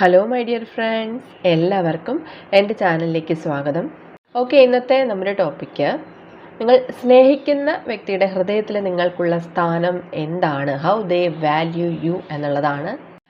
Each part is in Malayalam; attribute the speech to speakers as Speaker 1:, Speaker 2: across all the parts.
Speaker 1: ഹലോ മൈ ഡിയർ ഫ്രണ്ട്സ് എല്ലാവർക്കും എന്റെ ചാനലിലേക്ക് സ്വാഗതം. ഓക്കെ ഇന്നത്തെ നമ്മുടെ ടോപ്പിക്ക് നിങ്ങൾ സ്നേഹിക്കുന്ന വ്യക്തിയുടെ ഹൃദയത്തിൽ നിങ്ങൾക്കുള്ള സ്ഥാനം എന്താണ്? ഹൗ ദേ വാല്യൂ യു എന്നുള്ളതാണ്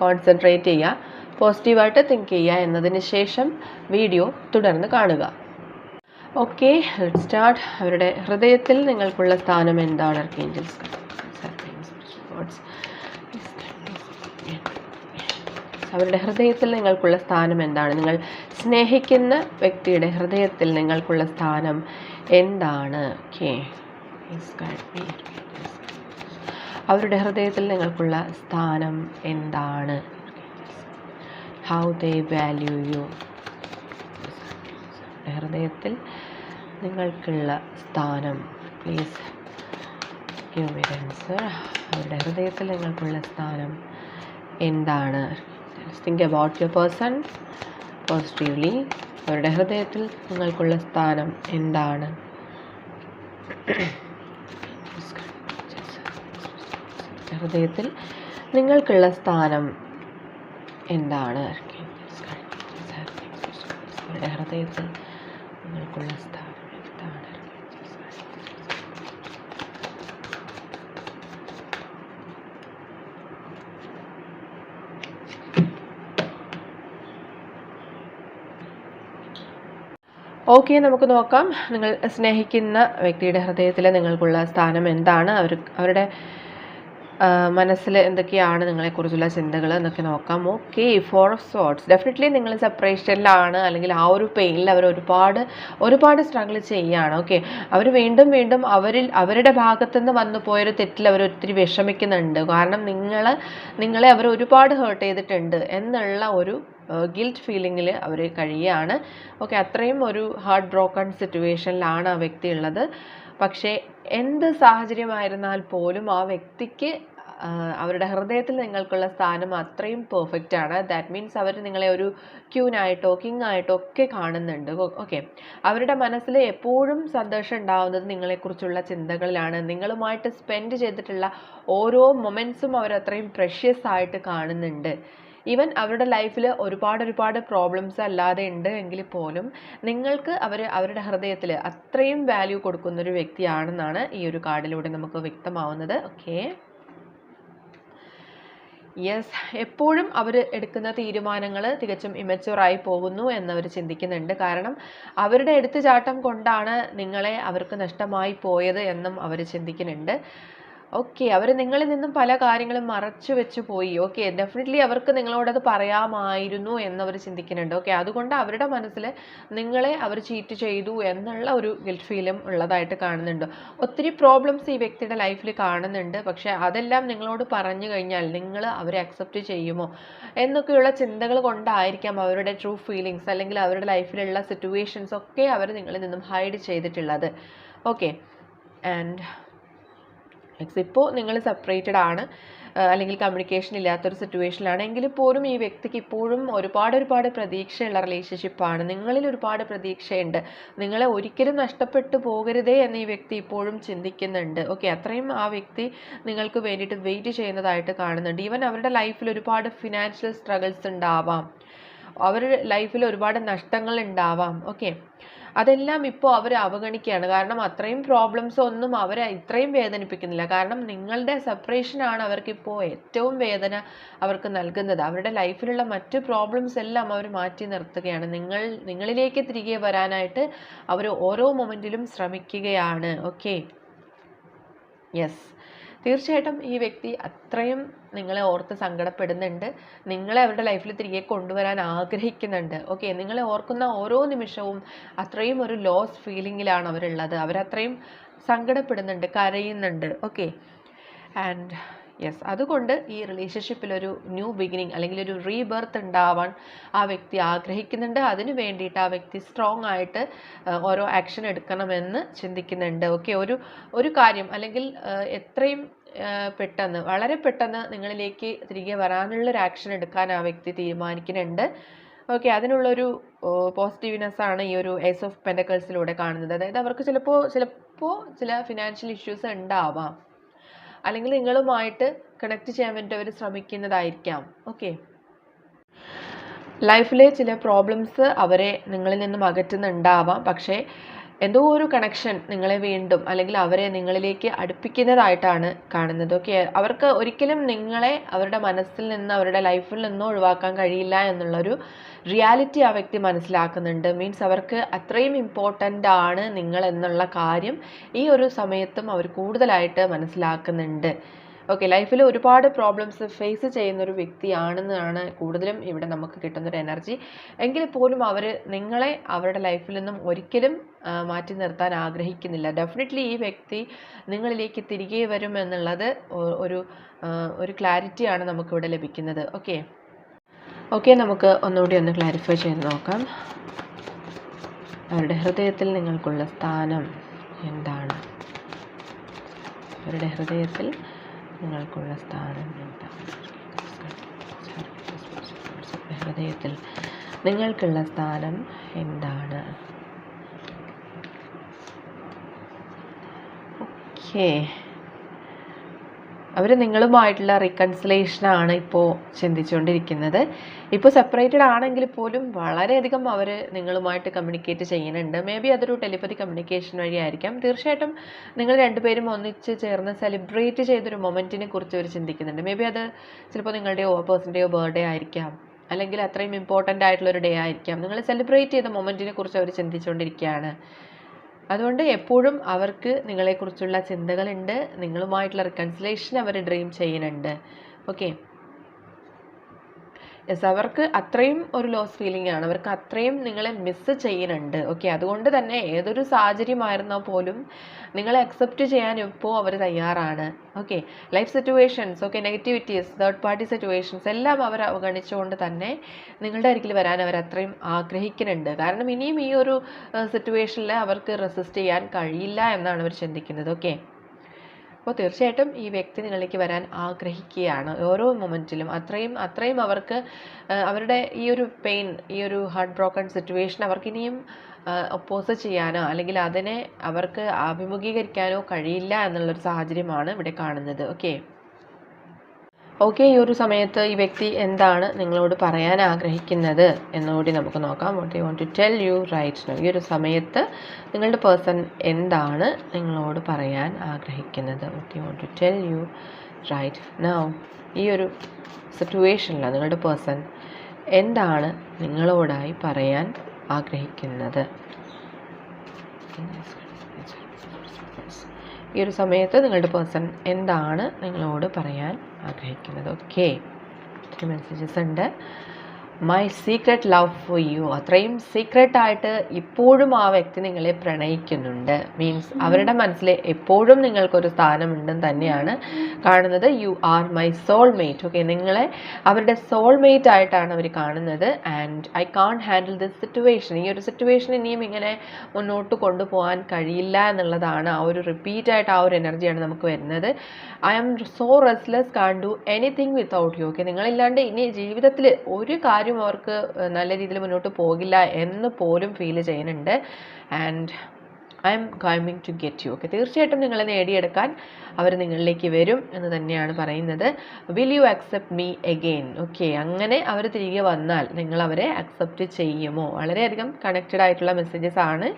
Speaker 1: കോൺസെൻട്രേറ്റ് ചെയ്യുക പോസിറ്റീവായിട്ട് തിങ്ക് ചെയ്യുക എന്നതിന് ശേഷം വീഡിയോ തുടർന്ന് കാണുക. ഓക്കെ സ്റ്റാർട്ട് അവരുടെ ഹൃദയത്തിൽ നിങ്ങൾക്കുള്ള സ്ഥാനം എന്താണ്? ആർക്കേഞ്ചൽസ് അവരുടെ ഹൃദയത്തിൽ നിങ്ങൾക്കുള്ള സ്ഥാനം എന്താണ്? നിങ്ങൾ സ്നേഹിക്കുന്ന വ്യക്തിയുടെ ഹൃദയത്തിൽ നിങ്ങൾക്കുള്ള സ്ഥാനം എന്താണ്? ഓക്കെ അവരുടെ ഹൃദയത്തിൽ നിങ്ങൾക്കുള്ള സ്ഥാനം എന്താണ്? ഹൗ ദേ വാല്യൂ യു ഹൃദയത്തിൽ നിങ്ങൾക്കുള്ള സ്ഥാനം. പ്ലീസ് ആൻസർ അവരുടെ ഹൃദയത്തിൽ നിങ്ങൾക്കുള്ള സ്ഥാനം എന്താണ്? Think about your person positively അവരുടെ ഹൃദയത്തിൽ നിങ്ങൾക്കുള്ള സ്ഥാനം എന്താണ്? ഹൃദയത്തിൽ നിങ്ങൾക്കുള്ള സ്ഥാനം എന്താണ്? ഹൃദയത്തിൽ നിങ്ങൾക്കുള്ള സ്ഥാനം എന്താണ്? ഓക്കെ നമുക്ക് നോക്കാം. നിങ്ങൾ സ്നേഹിക്കുന്ന വ്യക്തിയുടെ ഹൃദയത്തിൽ നിങ്ങൾക്കുള്ള സ്ഥാനം എന്താണ്? അവർ അവരുടെ മനസ്സിൽ എന്തൊക്കെയാണ് നിങ്ങളെക്കുറിച്ചുള്ള ചിന്തകൾ എന്നൊക്കെ നോക്കാം. Okay four of swords definitely നിങ്ങൾ സെപ്പറേഷനിലാണ് അല്ലെങ്കിൽ ആ ഒരു പെയിനിൽ അവർ ഒരുപാട് ഒരുപാട് സ്ട്രഗിൾ ചെയ്യുകയാണ് ഓക്കെ അവർ വീണ്ടും വീണ്ടും അവരിൽ അവരുടെ ഭാഗത്തുനിന്ന് വന്നു പോയൊരു തെറ്റിൽ അവർ ഒത്തിരി വിഷമിക്കുന്നുണ്ട്. കാരണം നിങ്ങൾ നിങ്ങളെ അവർ ഒരുപാട് ഹേർട്ട് ചെയ്തിട്ടുണ്ട് എന്നുള്ള ഒരു ഗിൽറ്റ് ഫീലിങ്ങിൽ അവർ കഴിയുകയാണ്. ഓക്കെ അത്രയും ഒരു ഹാർട്ട് ബ്രോക്കൺ സിറ്റുവേഷനിലാണ് ആ വ്യക്തി ഉള്ളത്. പക്ഷേ എന്ത് സാഹചര്യമായിരുന്നാൽ പോലും ആ വ്യക്തിക്ക് അവരുടെ ഹൃദയത്തിൽ നിങ്ങൾക്കുള്ള സ്ഥാനം അത്രയും പെർഫെക്റ്റ് ആണ്. ദാറ്റ് മീൻസ് അവർ നിങ്ങളെ ഒരു ക്യൂനായിട്ടോ കിങ് ആയിട്ടോ ഒക്കെ കാണുന്നുണ്ട്. ഓക്കെ അവരുടെ മനസ്സിൽ എപ്പോഴും സന്തോഷം ഉണ്ടാവുന്നത് നിങ്ങളെക്കുറിച്ചുള്ള ചിന്തകളിലാണ്. നിങ്ങളുമായിട്ട് സ്പെൻഡ് ചെയ്തിട്ടുള്ള ഓരോ മൊമെൻസും അവർ അത്രയും പ്രഷ്യസ് ആയിട്ട് കാണുന്നുണ്ട്. ഈവൻ അവരുടെ ലൈഫിൽ ഒരുപാട് ഒരുപാട് പ്രോബ്ലംസ് അല്ലാതെ ഉണ്ട് എങ്കിൽ പോലും നിങ്ങൾക്ക് അവർ അവരുടെ ഹൃദയത്തിൽ അത്രയും വാല്യൂ കൊടുക്കുന്ന ഒരു വ്യക്തിയാണെന്നാണ് ഈ ഒരു കാർഡിലൂടെ നമുക്ക് വ്യക്തമാവുന്നത്. ഓക്കെ യെസ് എപ്പോഴും അവർ എടുക്കുന്ന തീരുമാനങ്ങൾ തികച്ചും ഇമച്ചുവറായി പോകുന്നു എന്നവർ ചിന്തിക്കുന്നുണ്ട്. കാരണം അവരുടെ എടുത്തുചാട്ടം കൊണ്ടാണ് നിങ്ങളെ അവർക്ക് നഷ്ടമായി പോയത് എന്നും അവർ ചിന്തിക്കുന്നുണ്ട്. ഓക്കെ അവർ നിങ്ങളിൽ നിന്നും പല കാര്യങ്ങളും മറച്ചു വെച്ച് പോയി. ഓക്കെ ഡെഫിനറ്റ്ലി അവർക്ക് നിങ്ങളോട് നിങ്ങളോടത് പറയാമായിരുന്നു എന്നവർ ചിന്തിക്കുന്നുണ്ട്. ഓക്കെ അതുകൊണ്ട് അവരുടെ മനസ്സിൽ നിങ്ങളെ അവർ ചീറ്റ് ചെയ്തു എന്നുള്ള ഒരു ഗിൽറ്റ് ഫീലും ഉള്ളതായിട്ട് കാണുന്നുണ്ട്. ഒത്തിരി പ്രോബ്ലംസ് ഈ വ്യക്തിയുടെ ലൈഫിൽ കാണുന്നുണ്ട്. പക്ഷേ അതെല്ലാം നിങ്ങളോട് പറഞ്ഞു കഴിഞ്ഞാൽ നിങ്ങൾ അവരെ അക്സെപ്റ്റ് ചെയ്യുമോ? എന്നൊക്കെയുള്ള ചിന്തകൾ കൊണ്ടായിരിക്കാം അവരുടെ ട്രൂ ഫീലിങ്സ് അല്ലെങ്കിൽ അവരുടെ ലൈഫിലുള്ള സിറ്റുവേഷൻസ് ഒക്കെ അവർ നിങ്ങളിൽ നിന്നും ഹൈഡ് ചെയ്തിട്ടുള്ളത്. ഓക്കെ ആൻഡ് എക്സ് ഇപ്പോൾ നിങ്ങൾ സെപ്പറേറ്റഡ് ആണ്. അല്ലെങ്കിൽ കമ്മ്യൂണിക്കേഷൻ ഇല്ലാത്തൊരു സിറ്റുവേഷനിലാണ് എങ്കിൽ പോലും ഈ വ്യക്തിക്ക് ഇപ്പോഴും ഒരുപാട് ഒരുപാട് പ്രതീക്ഷയുള്ള റിലേഷൻഷിപ്പാണ് നിങ്ങളിൽ ഒരുപാട് പ്രതീക്ഷയുണ്ട്. നിങ്ങളെ ഒരിക്കലും നഷ്ടപ്പെട്ടു പോകരുതേ എന്ന് ഈ വ്യക്തി ഇപ്പോഴും ചിന്തിക്കുന്നുണ്ട്. ഓക്കെ അത്രയും ആ വ്യക്തി നിങ്ങൾക്ക് വേണ്ടിയിട്ട് വെയിറ്റ് ചെയ്യുന്നതായിട്ട് കാണുന്നുണ്ട്. ഈവൻ അവരുടെ ലൈഫിൽ ഒരുപാട് ഫിനാൻഷ്യൽ സ്ട്രഗിൾസ് ഉണ്ടാവാം. അവരുടെ ലൈഫിൽ ഒരുപാട് നഷ്ടങ്ങൾ ഉണ്ടാവാം. ഓക്കെ അതെല്ലാം ഇപ്പോൾ അവർ അവഗണിക്കുകയാണ്. കാരണം അത്രയും പ്രോബ്ലംസ് ഒന്നും അവരെ ഇത്രയും വേദനിപ്പിക്കുന്നില്ല. കാരണം നിങ്ങളുടെ സെപ്പറേഷനാണ് അവർക്കിപ്പോൾ ഏറ്റവും വേദന അവർക്ക് നൽകുന്നത്. അവരുടെ ലൈഫിലുള്ള മറ്റ് പ്രോബ്ലംസ് എല്ലാം അവർ മാറ്റി നിർത്തുകയാണ്. നിങ്ങൾ നിങ്ങളിലേക്ക് തിരികെ വരാനായിട്ട് അവർ ഓരോ മൊമെന്റിലും ശ്രമിക്കുകയാണ്. ഓക്കെ യെസ് തീർച്ചയായിട്ടും ഈ വ്യക്തി അത്രയും നിങ്ങളെ ഓർത്ത് സങ്കടപ്പെടുന്നുണ്ട്. നിങ്ങളെ അവരുടെ ലൈഫിൽ തിരികെ കൊണ്ടുവരാൻ ആഗ്രഹിക്കുന്നുണ്ട്. ഓക്കെ നിങ്ങളെ ഓർക്കുന്ന ഓരോ നിമിഷവും അത്രയും ഒരു ലോസ് ഫീലിങ്ങിലാണ് അവരുള്ളത്. അവരത്രയും സങ്കടപ്പെടുന്നുണ്ട് കരയുന്നുണ്ട്. ഓക്കെ ആൻഡ് യെസ് അതുകൊണ്ട് ഈ റിലേഷൻഷിപ്പിലൊരു ന്യൂ ബിഗിനിങ് അല്ലെങ്കിൽ ഒരു റീബർത്ത് ഉണ്ടാവാൻ ആ വ്യക്തി ആഗ്രഹിക്കുന്നുണ്ട്. അതിനു വേണ്ടിയിട്ട് ആ വ്യക്തി സ്ട്രോങ് ആയിട്ട് ഓരോ ആക്ഷൻ എടുക്കണമെന്ന് ചിന്തിക്കുന്നുണ്ട്. ഓക്കെ ഒരു ഒരു കാര്യം അല്ലെങ്കിൽ എത്രയും പെട്ടെന്ന് വളരെ പെട്ടെന്ന് നിങ്ങളിലേക്ക് തിരികെ വരാനുള്ളൊരു ആക്ഷൻ എടുക്കാൻ ആ വ്യക്തി തീരുമാനിക്കുന്നുണ്ട്. ഓക്കെ അതിനുള്ളൊരു പോസിറ്റീവ്നെസ് ആണ് ഈ ഒരു എസ് ഓഫ് പെൻഡക്കൾസിലൂടെ കാണുന്നത്. അതായത് അവർക്ക് ചിലപ്പോൾ ചിലപ്പോൾ ചില ഫിനാൻഷ്യൽ ഇഷ്യൂസ് ഉണ്ടാവാം അല്ലെങ്കിൽ നിങ്ങളുമായിട്ട് കണക്ട് ചെയ്യാൻ വേണ്ടി അവർ ശ്രമിക്കുന്നതായിരിക്കാം. ഓക്കെ ലൈഫിലെ ചില പ്രോബ്ലംസ് അവരെ നിങ്ങളിൽ നിന്നും അകറ്റുന്നുണ്ടാവാം. പക്ഷേ എന്തോ ഒരു കണക്ഷൻ നിങ്ങളെ വീണ്ടും അല്ലെങ്കിൽ അവരെ നിങ്ങളിലേക്ക് അടുപ്പിക്കുന്നതായിട്ടാണ് കാണുന്നത്. ഓക്കെ അവർക്ക് ഒരിക്കലും നിങ്ങളെ അവരുടെ മനസ്സിൽ നിന്ന് അവരുടെ ലൈഫിൽ നിന്നോ ഒഴിവാക്കാൻ കഴിയില്ല എന്നുള്ളൊരു റിയാലിറ്റി ആ വ്യക്തി മനസ്സിലാക്കുന്നുണ്ട്. മീൻസ് അവർക്ക് അത്രയും ഇമ്പോർട്ടന്റ് ആണ് നിങ്ങൾ എന്നുള്ള കാര്യം ഈ ഒരു സമയത്തും അവർ കൂടുതലായിട്ട് മനസ്സിലാക്കുന്നുണ്ട്. ഓക്കെ ലൈഫിൽ ഒരുപാട് പ്രോബ്ലംസ് ഫേസ് ചെയ്യുന്ന ഒരു വ്യക്തിയാണെന്നാണ് കൂടുതലും ഇവിടെ നമുക്ക് കിട്ടുന്നൊരു എനർജി എങ്കിൽ പോലും അവർ നിങ്ങളെ അവരുടെ ലൈഫിൽ നിന്നും ഒരിക്കലും മാറ്റി നിർത്താൻ ആഗ്രഹിക്കുന്നില്ല. ഡെഫിനറ്റ്ലി ഈ വ്യക്തി നിങ്ങളിലേക്ക് തിരികെ വരും എന്നുള്ളത് ഒരു ഒരു ക്ലാരിറ്റിയാണ് നമുക്കിവിടെ ലഭിക്കുന്നത്. ഓക്കെ ഓക്കെ നമുക്ക് ഒന്നുകൂടി ഒന്ന് ക്ലാരിഫൈ ചെയ്ത് നോക്കാം. അവരുടെ ഹൃദയത്തിൽ നിങ്ങൾക്കുള്ള സ്ഥാനം എന്താണ്? അവരുടെ ഹൃദയത്തിൽ നിങ്ങൾക്കുള്ള സ്ഥാനം ഹൃദയത്തിൽ നിങ്ങൾക്കുള്ള സ്ഥാനം എന്താണ് ഓക്കേ അവർ നിങ്ങളുമായിട്ടുള്ള റീകൺസിലേഷനാണ് ഇപ്പോൾ ചിന്തിച്ചുകൊണ്ടിരിക്കുന്നത് ഇപ്പോൾ സെപ്പറേറ്റഡ് ആണെങ്കിൽ പോലും വളരെയധികം അവർ നിങ്ങളുമായിട്ട് കമ്മ്യൂണിക്കേറ്റ് ചെയ്യുന്നുണ്ട്. മേ ബി അതൊരു ടെലിപ്പതി കമ്മ്യൂണിക്കേഷൻ വഴിയായിരിക്കാം. തീർച്ചയായിട്ടും നിങ്ങൾ രണ്ടുപേരും ഒന്നിച്ച് ചേർന്ന് സെലിബ്രേറ്റ് ചെയ്തൊരു മൊമെന്റിനെ കുറിച്ച് അവർ ചിന്തിക്കുന്നുണ്ട്. മേ ബി അത് ചിലപ്പോൾ നിങ്ങളുടെയോ പേഴ്സന്റെയോ ബർത്ത്ഡേ ആയിരിക്കാം. അല്ലെങ്കിൽ അത്രയും ഇമ്പോർട്ടന്റ് ആയിട്ടുള്ളൊരു ഡേ ആയിരിക്കാം. നിങ്ങൾ സെലിബ്രേറ്റ് ചെയ്ത മൊമെന്റിനെ കുറിച്ച് അവർ ചിന്തിച്ചുകൊണ്ടിരിക്കുകയാണ് അതുകൊണ്ട് എപ്പോഴും അവർക്ക് നിങ്ങളെക്കുറിച്ചുള്ള ചിന്തകളുണ്ട്. നിങ്ങളുമായിട്ടുള്ള റിക്കൺസിലേഷൻ അവർ ഡ്രീം ചെയ്യുന്നുണ്ട്. ഓക്കെ യെസ് അവർക്ക് അത്രയും ഒരു ലോസ് ഫീലിംഗ് ആണ്. അവർക്ക് അത്രയും നിങ്ങളെ മിസ്സ് ചെയ്യുന്നുണ്ട്. ഓക്കെ അതുകൊണ്ട് തന്നെ ഏതൊരു സാഹചര്യമായിരുന്നാൽ പോലും നിങ്ങളെ അക്സെപ്റ്റ് ചെയ്യാൻ ഇപ്പോൾ അവർ തയ്യാറാണ്. Okay life situations okay negativities third party situations എല്ലാം അവർ അവഗണിച്ചുകൊണ്ട് തന്നെ നിങ്ങളുടെ അരികിൽ വരാൻ അവർ അത്രയും ആഗ്രഹിക്കുന്നുണ്ട്. കാരണം ഇനിയും ഈ ഒരു സിറ്റുവേഷനിൽ അവർക്ക് റെസിസ്റ്റ് ചെയ്യാൻ കഴിയില്ല എന്നാണ് അവർ ചിന്തിക്കുന്നത്. ഓക്കെ അപ്പോൾ തീർച്ചയായിട്ടും ഈ വ്യക്തി നിങ്ങളിലേക്ക് വരാൻ ആഗ്രഹിക്കുകയാണ്. ഓരോ മൊമെന്റിലും അത്രയും അത്രയും അവർക്ക് അവരുടെ ഈ ഒരു പെയിൻ ഈ ഒരു ഹാർട്ട് ബ്രോക്കൺ സിറ്റുവേഷൻ അവർക്ക് ഇനിയും ഒപ്പോസ് ചെയ്യാനോ അല്ലെങ്കിൽ അതിനെ അവർക്ക് അഭിമുഖീകരിക്കാനോ കഴിയില്ല എന്നുള്ളൊരു സാഹചര്യമാണ് ഇവിടെ കാണുന്നത്. ഓക്കെ ഓക്കെ ഈ ഒരു സമയത്ത് ഈ വ്യക്തി എന്താണ് നിങ്ങളോട് പറയാൻ ആഗ്രഹിക്കുന്നത്? എന്നുകൂടി നമുക്ക് നോക്കാം. What you want to tell you right now ഈ ഒരു സമയത്ത് നിങ്ങളുടെ പേഴ്സൺ എന്താണ് നിങ്ങളോട് പറയാൻ ആഗ്രഹിക്കുന്നത്? What you want to tell you right now ഈ ഒരു സിറ്റുവേഷനിൽ നിങ്ങളുടെ പേഴ്സൺ എന്താണ് നിങ്ങളോടായി പറയാൻ ആഗ്രഹിക്കുന്നത്? ഈ ഒരു സമയത്ത് നിങ്ങളുടെ പേഴ്സൺ എന്താണ് നിങ്ങളോട് പറയാൻ ആഗ്രഹിക്കുന്നത്. ഓക്കെ ഒത്തിരി മെസ്സേജസ് ഉണ്ട്. My secret love for you അത്രയും സീക്രട്ട് ആയിട്ട് ഇപ്പോഴും ആ വ്യക്തി നിങ്ങളെ പ്രണയിക്കുന്നുണ്ട്. മീൻസ് അവരുടെ മനസ്സിൽ എപ്പോഴും നിങ്ങൾക്കൊരു സ്ഥാനമുണ്ടെന്ന് തന്നെയാണ് കാണുന്നത്. You are my soulmate okay നിങ്ങളെ അവരുടെ സോൾ മേറ്റ് ആയിട്ടാണ് അവർ കാണുന്നത്. And I can't handle this situation ഈ ഒരു സിറ്റുവേഷൻ ഇനിയും ഇങ്ങനെ മുന്നോട്ട് കൊണ്ടുപോകാൻ കഴിയില്ല എന്നുള്ളതാണ് ആ ഒരു റിപ്പീറ്റ് ആയിട്ട് ആ ഒരു എനർജിയാണ് നമുക്ക് വരുന്നത്. I am so restless can't do anything without you okay നിങ്ങളില്ലാണ്ട് ഇനി ജീവിതത്തിൽ ഒരു കാര്യം അവർക്ക് നല്ല രീതിയിൽ മുന്നോട്ട് പോകില്ല എന്ന് പോലും ഫീൽ ചെയ്യുന്നുണ്ട്. And I am coming to get you okay തീർച്ചയായിട്ടും നിങ്ങളെ നേടിയെടുക്കാൻ അവർ നിങ്ങളിലേക്ക് വരും എന്ന് തന്നെയാണ് പറയുന്നത്. Will you accept me again okay അങ്ങനെ അവർ തിരികെ വന്നാൽ നിങ്ങൾ അവരെ അക്സെപ്റ്റ് ചെയ്യുമോ? വളരെയധികം കണക്റ്റഡ് ആയിട്ടുള്ള മെസ്സേജസ് ആണ്.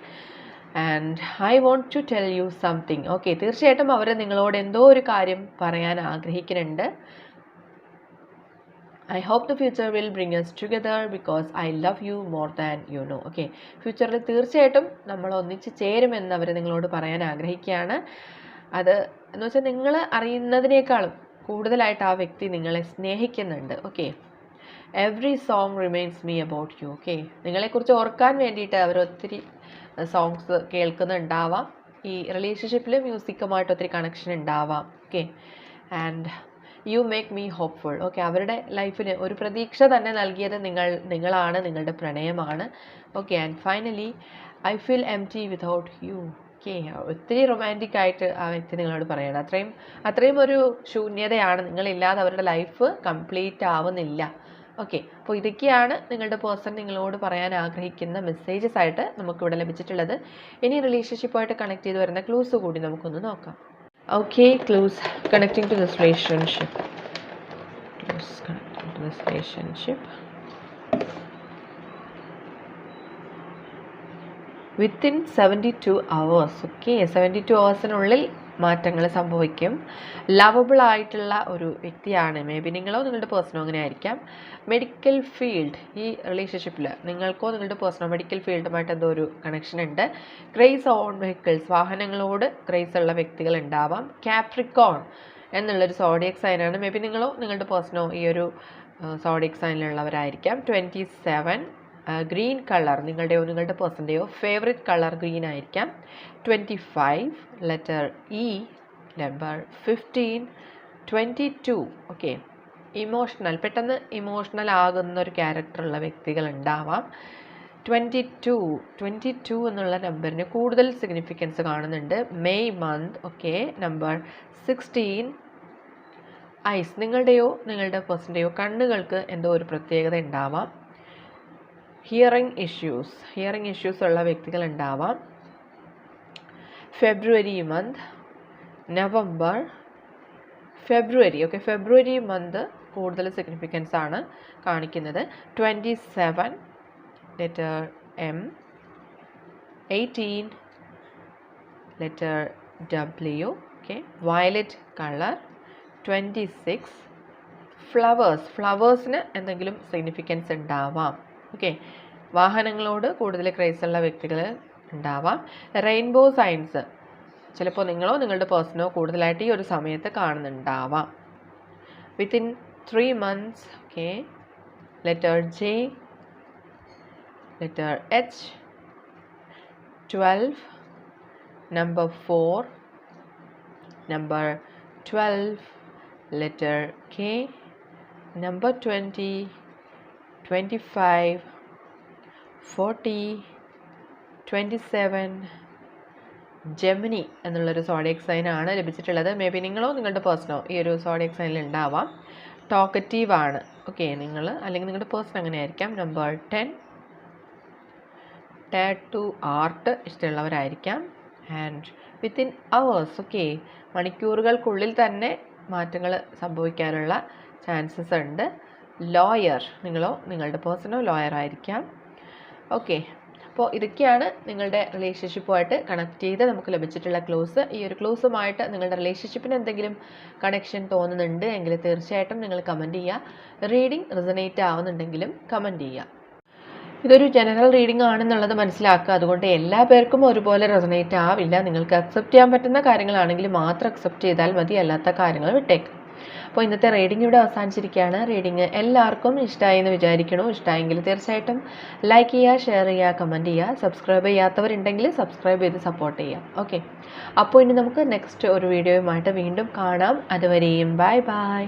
Speaker 1: And I want to tell you something okay തീർച്ചയായിട്ടും അവർ നിങ്ങളോട് എന്തോ ഒരു കാര്യം പറയാൻ ആഗ്രഹിക്കുന്നുണ്ട്. I hope the future will bring us together because I love you more than you know okay ഫ്യൂച്ചറിൽ തീർച്ചയായിട്ടും നമ്മൾ ഒന്നിച്ച് ചേരുമെന്ന് അവർ നിങ്ങളോട് പറയാൻ ആഗ്രഹിക്കുകയാണ്. അത് എന്ന് വെച്ചാൽ നിങ്ങൾ അറിയുന്നതിനേക്കാളും കൂടുതലായിട്ട് ആ വ്യക്തി നിങ്ങളെ സ്നേഹിക്കുന്നുണ്ട്. Okay every song reminds me about you okay നിങ്ങളെക്കുറിച്ച് ഓർക്കാൻ വേണ്ടിയിട്ട് അവർ ഒത്തിരി സോങ്സ് കേൾക്കുന്നുണ്ടാവാം. ഈ റിലേഷൻഷിപ്പിൽ മ്യൂസിക്കുമായിട്ട് ഒത്തിരി കണക്ഷൻ ഉണ്ടാവാം. Okay and you make me hopeful okay അവരുടെ ലൈഫിന് ഒരു പ്രതീക്ഷ തന്നെ നൽകിയത് നിങ്ങൾ നിങ്ങളാണ് നിങ്ങളുടെ പ്രണയമാണ്. Okay and finally I feel empty without you okay ഒത്തിരി റൊമാന്റിക് ആയിട്ട് ആ വ്യക്തി നിങ്ങളോട് പറയണം. അത്രയും അത്രയും ഒരു ശൂന്യതയാണ് നിങ്ങളില്ലാതെ അവരുടെ ലൈഫ് കംപ്ലീറ്റ് ആവുന്നില്ല. ഓക്കെ അപ്പോൾ ഇതൊക്കെയാണ് നിങ്ങളുടെ പേഴ്സൺ നിങ്ങളോട് പറയാൻ ആഗ്രഹിക്കുന്ന മെസ്സേജസ് ആയിട്ട് നമുക്കിവിടെ ലഭിച്ചിട്ടുള്ളത്. ഇനി റിലേഷൻഷിപ്പായിട്ട് കണക്ട് ചെയ്ത് വരുന്ന ക്ലൂസ് കൂടി നമുക്കൊന്ന് നോക്കാം. Okay clues connecting to this relationship clues connecting to this relationship within seventy two hours okay seventy two അവേഴ്സിനുള്ളിൽ മാറ്റങ്ങൾ സംഭവിക്കും. ലവബിൾ ആയിട്ടുള്ള ഒരു വ്യക്തിയാണ്. മേ ബി നിങ്ങളോ നിങ്ങളുടെ പേഴ്സണോ അങ്ങനെ ആയിരിക്കാം. മെഡിക്കൽ ഫീൽഡ് ഈ റിലേഷൻഷിപ്പിൽ നിങ്ങൾക്കോ നിങ്ങളുടെ പേഴ്സണോ മെഡിക്കൽ ഫീൽഡുമായിട്ട് എന്തോ ഒരു കണക്ഷൻ ഉണ്ട്. ക്രേസ് ഓൺ വെഹിക്കിൾസ് വാഹനങ്ങളോട് ക്രേസ് ഉള്ള വ്യക്തികൾ ഉണ്ടാവാം. കാപ്രിക്കോൺ എന്നുള്ളൊരു സോഡിയക് സൈനാണ് മേ ബി നിങ്ങളോ നിങ്ങളുടെ പേഴ്സണോ ഈ ഒരു സോഡിയക് സൈനിലുള്ളവരായിരിക്കാം ട്വന്റി സെവൻ ഗ്രീൻ കളർ നിങ്ങളുടെയോ നിങ്ങളുടെ പേഴ്സന്റെയോ ഫേവറേറ്റ് കളർ ഗ്രീൻ ആയിരിക്കാം. Twenty five letter E number fifteen twenty two okay emotional പെട്ടെന്ന് ഇമോഷണൽ ആകുന്ന ഒരു ക്യാരക്ടറുള്ള വ്യക്തികൾ ഉണ്ടാവാം. ട്വന്റി ടു ട്വന്റി ടു എന്നുള്ള നമ്പറിന് കൂടുതൽ സിഗ്നിഫിക്കൻസ് കാണുന്നുണ്ട്. May month okay number sixteen eyes നിങ്ങളുടെയോ നിങ്ങളുടെ പേഴ്സന്റെയോ കണ്ണുകൾക്ക് എന്തോ ഒരു പ്രത്യേകത ഉണ്ടാവാം. ഹിയറിംഗ് ഇഷ്യൂസ് ഹിയറിംഗ് ഇഷ്യൂസ് ഉള്ള വ്യക്തികൾ ഉണ്ടാവാം. February month November February okay February month കൂടുതൽ സിഗ്നിഫിക്കൻസ് ആണ് കാണിക്കുന്നത്. Twenty seven letter M eighteen letter W okay violet colour twenty six flowers ഫ്ലവേഴ്സിന് എന്തെങ്കിലും സിഗ്നിഫിക്കൻസ് ഉണ്ടാവാം. ഓക്കെ. വാഹനങ്ങളോട് കൂടുതൽ ക്രൈസുള്ള വ്യക്തികൾ ഉണ്ടാവാം. റെയിൻബോ സയൻസ് ചിലപ്പോൾ നിങ്ങളോ നിങ്ങളുടെ പേഴ്സണോ കൂടുതലായിട്ട് ഈ ഒരു സമയത്ത് കാണുന്നുണ്ടാവാം. Within three months okay. Letter J letter H twelve number four number twelve letter K number twenty twenty five forty twenty seven Gemini എന്നുള്ളൊരു സോഡിയക് സൈനാണ് ലഭിച്ചിട്ടുള്ളത്. മേ ബി നിങ്ങളോ നിങ്ങളുടെ പേഴ്സണോ ഈ ഒരു സോഡിയക് സൈനിൽ ഉണ്ടാവാം. ടോക്കറ്റീവ് ആണ്. ഓക്കെ നിങ്ങൾ അല്ലെങ്കിൽ നിങ്ങളുടെ പേഴ്സൺ അങ്ങനെ ആയിരിക്കാം നമ്പർ ടെൻ ടാറ്റു ആർട്ട് ഇഷ്ടമുള്ളവരായിരിക്കാം. ആൻഡ് വിത്തിൻ അവേഴ്സ് ഓക്കെ മണിക്കൂറുകൾക്കുള്ളിൽ തന്നെ മാറ്റങ്ങൾ സംഭവിക്കാനുള്ള ചാൻസസ് ഉണ്ട്. ലോയർ നിങ്ങളോ നിങ്ങളുടെ പേഴ്സണോ ലോയർ ആയിരിക്കാം. ഓക്കെ അപ്പോൾ ഇതൊക്കെയാണ് നിങ്ങളുടെ റിലേഷൻഷിപ്പുമായിട്ട് കണക്ട് ചെയ്ത് നമുക്ക് ലഭിച്ചിട്ടുള്ള ക്ലോസ് ഈ ഒരു ക്ലോസുമായിട്ട് നിങ്ങളുടെ റിലേഷൻഷിപ്പിന് എന്തെങ്കിലും കണക്ഷൻ തോന്നുന്നുണ്ട് എങ്കിൽ തീർച്ചയായിട്ടും നിങ്ങൾ കമന്റ് ചെയ്യുക. റീഡിംഗ് റിസനേറ്റ് ആവുന്നുണ്ടെങ്കിലും കമന്റ് ചെയ്യുക. ഇതൊരു ജനറൽ റീഡിംഗ് ആണെന്നുള്ളത് മനസ്സിലാക്കുക. അതുകൊണ്ട് എല്ലാ പേർക്കും ഒരുപോലെ റെസനേറ്റ് ആവില്ല. നിങ്ങൾക്ക് അക്സെപ്റ്റ് ചെയ്യാൻ പറ്റുന്ന കാര്യങ്ങളാണെങ്കിൽ മാത്രം അക്സെപ്റ്റ് ചെയ്താൽ മതി. അല്ലാത്ത കാര്യങ്ങൾ വിട്ടേക്ക്. അപ്പോൾ ഇന്നത്തെ റീഡിംഗ് ഇവിടെ അവസാനിച്ചിരിക്കുകയാണ്. റീഡിംഗ് എല്ലാവർക്കും ഇഷ്ടമായി എന്ന് വിചാരിക്കണോ? ഇഷ്ടമായെങ്കിൽ തീർച്ചയായിട്ടും ലൈക്ക് ചെയ്യുക ഷെയർ ചെയ്യുക കമന്റ് ചെയ്യുക. സബ്സ്ക്രൈബ് ചെയ്യാത്തവരുണ്ടെങ്കിൽ സബ്സ്ക്രൈബ് ചെയ്ത് സപ്പോർട്ട് ചെയ്യാം ഓക്കെ അപ്പോൾ ഇനി നമുക്ക് നെക്സ്റ്റ് ഒരു വീഡിയോയുമായിട്ട് വീണ്ടും കാണാം. അതുവരെയും ബൈ ബൈ